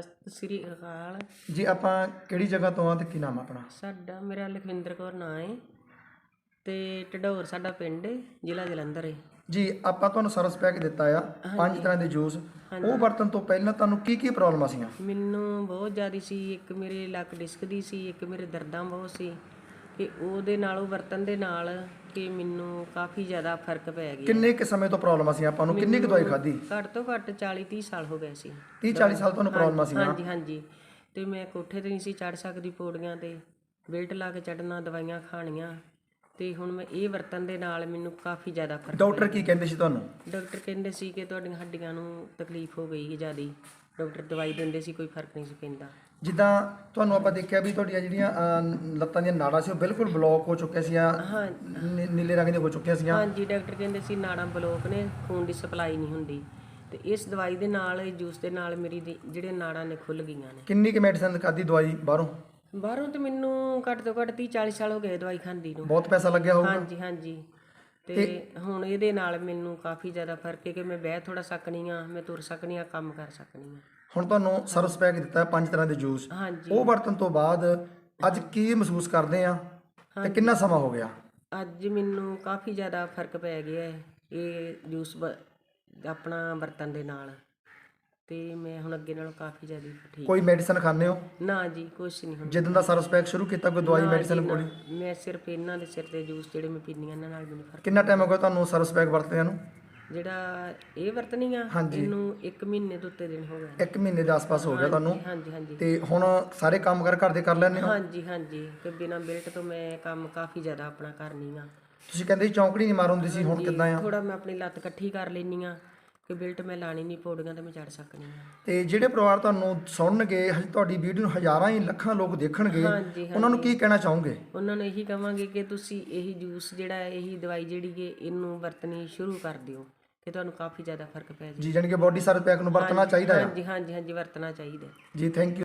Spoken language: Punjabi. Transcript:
ਸਤਿ ਸ੍ਰੀ ਅਕਾਲ। ਜੀ ਆਪਾਂ ਕਿਹੜੀ ਜਗ੍ਹਾ ਤੋਂ ਆ ਤੇ ਕੀ ਨਾਮ ਆ ਆਪਣਾ? ਸਾਡਾ ਮੇਰਾ ਲਖਵਿੰਦਰ ਕੌਰ ਨਾਂ ਹੈ ਤੇ ਢਡੋਰ ਸਾਡਾ ਪਿੰਡ ਹੈ ਜ਼ਿਲ੍ਹਾ ਜਲੰਧਰ ਹੈ ਜੀ ਆਪਾਂ ਤੁਹਾਨੂੰ ਸਰਵਿਸ ਪੈਕ ਦਿੱਤਾ ਆ ਪੰਜ ਤਰ੍ਹਾਂ ਦੇ ਜੂਸ। ਉਹ ਵਰਤਣ ਤੋਂ ਪਹਿਲਾਂ ਤੁਹਾਨੂੰ ਕੀ ਕੀ ਪ੍ਰੋਬਲਮਾਂ ਸੀਆਂ ਮੈਨੂੰ ਬਹੁਤ ਜ਼ਿਆਦਾ ਸੀ ਇੱਕ ਮੇਰੇ ਲੱਕ ਡਿਸਕ ਦੀ ਸੀ ਇੱਕ ਮੇਰੇ ਦਰਦਾਂ ਬਹੁਤ ਸੀ। ਕਿ ਉਹਦੇ ਨਾਲ ਉਹ ਵਰਤਨ ਦੇ ਨਾਲ ਕਿ ਮੈਨੂੰ ਕਾਫੀ ਜ਼ਿਆਦਾ ਫ਼ਰਕ ਪੈ ਗਿਆ। ਕਿੰਨੇ ਕੁ ਸਮੇਂ ਤੋਂ ਪ੍ਰੋਬਲਮਾਂ ਸੀ? ਆਪਾਂ ਨੂੰ ਕਿੰਨੀ ਕੁ ਦਵਾਈ ਖਾਧੀ? ਘੱਟ ਤੋਂ ਘੱਟ 40 30 ਸਾਲ ਹੋ ਗਏ ਸੀ। 30 40 ਸਾਲ ਤੁਹਾਨੂੰ ਪ੍ਰੋਬਲਮਾਂ ਸੀਆਂ ਹਾਂਜੀ ਹਾਂਜੀ। ਤੇ ਮੈਂ ਕੋਠੇ ਤੇ ਨਹੀਂ ਸੀ ਚੜ ਸਕਦੀ ਪੌੜੀਆਂ ਤੇ। ਬੈਲਟ ਲਾ ਕੇ ਚੜਨਾ ਦਵਾਈਆਂ ਖਾਣੀਆਂ। ਤੇ ਹੁਣ ਮੈਂ ਇਹ ਵਰਤਨ ਦੇ ਨਾਲ ਮੈਨੂੰ ਕਾਫੀ ਜ਼ਿਆਦਾ ਫ਼ਰਕ ਡਾਕਟਰ ਕੀ ਕਹਿੰਦੇ ਸੀ ਤੁਹਾਨੂੰ? ਡਾਕਟਰ ਕਹਿੰਦੇ ਸੀ ਕਿ ਤੁਹਾਡੀਆਂ ਹੱਡੀਆਂ ਨੂੰ ਤਕਲੀਫ ਹੋ ਗਈ ਹੈ ਜ਼ਿਆਦੀ। ਡਾਕਟਰ ਦਵਾਈ ਦਿੰਦੇ ਸੀ ਕੋਈ ਫ਼ਰਕ ਨਹੀਂ ਸੀ ਪੈਂਦਾ। ਜਿੱਦਾਂ ਤੁਹਾਨੂੰ ਆਪਾਂ ਦੇਖਿਆ ਵੀ ਤੁਹਾਡੀਆਂ ਜਿਹੜੀਆਂ ਅਹ, ਲੱਤਾਂ ਦੀਆਂ ਨਾੜਾਂ ਸੀ ਉਹ ਬਿਲਕੁਲ ਬਲੌਕ ਹੋ ਚੁੱਕੀਆਂ ਸੀਆਂ ਹਾਂ। ਨੀ- ਨੀਲੇ ਰੰਗ ਦੀਆਂ ਹੋ ਚੁੱਕੀਆਂ ਸੀਆਂ। ਹਾਂਜੀ ਡਾਕਟਰ ਕਹਿੰਦੇ ਸੀ ਨਾੜਾਂ ਬਲੋਕ ਨੇ ਖੂਨ ਦੀ ਸਪਲਾਈ ਨਹੀਂ ਹੁੰਦੀ। ਤੇ ਇਸ ਦਵਾਈ ਦੇ ਨਾਲ ਜੂਸ ਦੇ ਨਾਲ ਮੇਰੀ ਦੀ- ਜਿਹੜੀਆਂ ਨਾੜਾਂ ਨੇ ਖੁੱਲ ਗਈਆਂ ਨੇ। ਕਿੰਨੀ ਕੁ ਮੈਡੀਸਨ ਖਾਧੀ ਦਵਾਈ ਬਾਹਰੋਂ? ਬਾਹਰੋਂ ਤੇ ਮੈਨੂੰ ਘੱਟ ਤੋਂ ਘੱਟ 30 40 ਸਾਲ ਹੋ ਗਏ ਦਵਾਈ ਖਾਂਦੀ ਨੂੰ। ਬਹੁਤ ਪੈਸਾ ਲੱਗਿਆ ਹੋਊਗਾ। ਹਾਂਜੀ ਹਾਂਜੀ। ਤੇ ਹੁਣ ਇਹਦੇ ਨਾਲ ਮੈਨੂੰ ਕਾਫੀ ਜ਼ਿਆਦਾ ਫ਼ਰਕ ਹੈ ਕਿ ਮੈਂ ਬਹਿ ਥੋੜਾ ਸਕਣੀ ਆ ਮੈਂ ਤੁਰ ਸਕਣੀ ਆ ਕੰਮ ਕਰ ਸਕਣੀ ਆ ਹੁਣ ਤੁਹਾਨੂੰ ਸਰਵਿਸ ਪੈਕ ਦਿੱਤਾ ਹੈ ਪੰਜ ਤਰ੍ਹਾਂ ਦੇ ਜੂਸ। ਹਾਂਜੀ। ਉਹ ਵਰਤਣ ਤੋਂ ਬਾਅਦ ਅੱਜ ਕੀ ਮਹਿਸੂਸ ਕਰਦੇ ਆ ਤੇ ਕਿੰਨਾ ਸਮਾਂ ਹੋ ਗਿਆ? ਅੱਜ ਮੈਨੂੰ ਕਾਫੀ ਜ਼ਿਆਦਾ ਫ਼ਰਕ ਪੈ ਗਿਆ ਹੈ ਇਹ ਜੂਸ ਬ- ਆਪਣਾ ਵਰਤਨ ਦੇ ਨਾਲ। ਤੇ ਮੈਂ ਹੁਣ ਅੱਗੇ ਨਾਲੋਂ ਕਾਫੀ ਜ਼ਿਆਦਾ ਠੀਕ ਕੋਈ ਮੈਡੀਸਨ ਖਾਂਦੇ ਹੋ? ਨਾ ਜੀ ਕੁਛ ਨਹੀਂ ਹੁਣ। ਜਿੱਦਾਂ ਦਾ ਸਰਵਿਸ ਪੈਕ ਸ਼ੁਰੂ ਕੀਤਾ ਕੋਈ ਦਵਾਈ ਮੈਡੀਸਨ। ਗੋਲੀ? ਮੈਂ ਸਿਰਫ ਇਹਨਾਂ ਦੇ ਸਿਰ ਤੇ ਜੂਸ ਜਿਹੜੇ ਮੈਂ ਪੀਂਦੀ ਹਾਂ ਇਹਨਾਂ ਨਾਲ ਮੈਨੂੰ ਫ਼ਰਕ ਕਿੰਨਾ ਟਾਈਮ ਹੋ ਗਿਆ ਤੁਹਾਨੂੰ ਸਰਵਿਸ ਪੈਕ ਵਰਤਦਿਆਂ ਨੂੰ? ਜਿਹੜਾ ਇਹ ਵਰਤਨੀ ਆ। ਇਹਨੂੰ 1 ਮਹੀਨੇ ਤੋਂ ਉੱਤੇ ਦਿਨ ਹੋ ਗਏ ਇੱਕ ਮਹੀਨੇ ਦੇ ਆਸ-ਪਾਸ ਹੋ ਗਿਆ ਤੁਹਾਨੂੰ? ਹਾਂਜੀ ਹਾਂਜੀ ਤੇ ਹੁਣ ਸਾਰੇ ਕੰਮ ਕਰ ਘਰ ਦੇ ਕਰ ਲੈਂਦੇ ਹੋ? ਹਾਂਜੀ ਹਾਂਜੀ। ਤੇ ਬਿਨਾਂ ਬੈਲਟ ਤੋਂ ਮੈਂ ਕੰਮ ਕਾਫੀ ਜ਼ਿਆਦਾ ਆਪਣਾ ਕਰਨੀ ਆ। ਤੁਸੀਂ ਕਹਿੰਦੇ ਸੀ ਚੌਂਕੜੀ ਨਹੀਂ ਮਾਰ ਹੁੰਦੀ ਸੀ ਹੁਣ ਕਿੱਦਾਂ ਆ? ਥੋੜਾ ਮੈਂ ਆਪਣੀ ਲੱਤ ਇਕੱਠੀ ਕਰ ਲੈਨੀ ਆ। ਕਿ ਬੈਲਟ ਮੈਂ ਲਾਣੀ ਨਹੀਂ ਪੌੜੀਆਂ ਤੇ ਮੈਂ ਚੜ ਸਕਣੀ ਆ ਤੇ ਜਿਹੜੇ ਪਰਿਵਾਰ ਤੁਹਾਨੂੰ ਸੁਣਨਗੇ ਹਜੇ ਤੁਹਾਡੀ ਵੀਡੀਓ ਨੂੰ ਹਜ਼ਾਰਾਂ ਹੀ ਲੱਖਾਂ ਲੋਕ ਦੇਖਣਗੇ ਹਾਂਜੀ ਉਹਨਾਂ ਨੂੰ ਕੀ ਕਹਿਣਾ ਚਾਹੋਗੇ? ਉਹਨਾਂ ਨੂੰ ਇਹੀ ਕਵਾਂਗੇ ਕਿ ਤੁਸੀਂ ਇਹੀ ਜੂਸ ਜਿਹੜਾ ਹੈ ਇਹੀ ਦਵਾਈ ਜਿਹੜੀ ਹੈ ਇਹਨੂੰ ਵਰਤਣੀ ਸ਼ੁਰੂ ਕਰ ਦਿਓ ਕਿ ਤੁਹਾਨੂੰ ਕਾਫੀ ਜ਼ਿਆਦਾ ਫ਼ਰਕ ਪੈ ਜੀ ਜਾਣੀ ਕਿ ਬੋਡੀ ਪੈਕ ਨੂੰ ਵਰਤਣਾ ਚਾਹੀਦਾ ਆ। ਹਾਂਜੀ ਹਾਂਜੀ ਹਾਂਜੀ ਵਰਤਣਾ ਚਾਹੀਦਾ। ਹੈ। ਜੀ ਥੈਂਕ ਯੂ